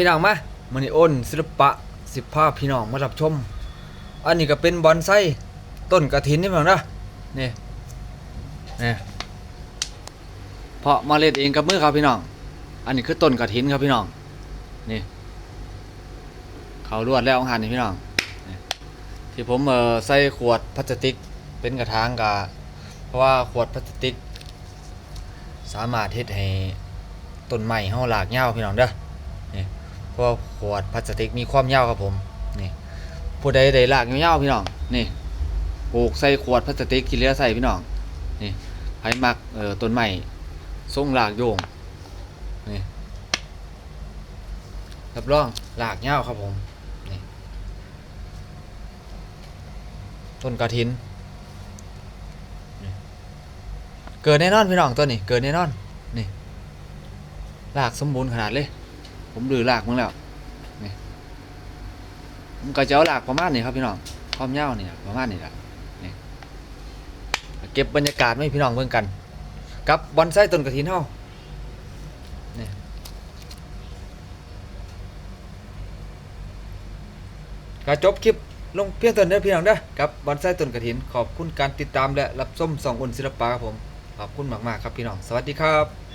พี่น้องมามันนี่อ้นศิลปะสิบภาพพี่น้องมารับชม อันนี้ก็เป็นบอนไซต้นกระถินนี่พี่น้องนะนี่นี่เพาะเมาเล็ดเองกับมือครับพี่น้อง อันนี้คือต้นกระถินครับพี่น้อง นี่ เขาลวดแล้วองหันนี่พี่น้อง ที่ผมเออใส่ขวดพลาสติกเป็นกระถางกะเพราะว่าขวดพลาสติก สามารถเฮ็ดให้ต้นไม้เฮาหลากยาวพี่น้องเด้อ เพราะว่าขวดพลาสติกมีความยาวครับผมนี่ผู้ใดได้ลากยาวๆพี่น้องนี่ปลูกใส่ขวดพลาสติกที่เหลือใส่พี่น้องนี่ไผมักเอ่อต้นไม้ทรงลากโยงนี่รับรองลากยาวครับผมนี่ต้นกระถินเกิดแน่นอนพี่น้องตัวนี้เกิดแน่นอนนี่ลากสมบูรณ์ขนาดเลย ผมดื้อลากมึงแล้วนี่มันก็จะเอาลากประมาณนี้ครับพี่น้องความยาวนี่ล่ะประมาณนี้แหละนี่เก็บบรรยากาศไม่พี่น้องเบิ่งกันกับบอนไซต้นกระถินเฮานี่ก็จบคลิปลงเพียงเท่านี้พี่น้องเด้อกับบอนไซต้นกระถิน ขอบคุณการติดตามและรับชมสองอุ่นศิลปะครับผมขอบคุณมากๆครับพี่น้อง สวัสดีครับ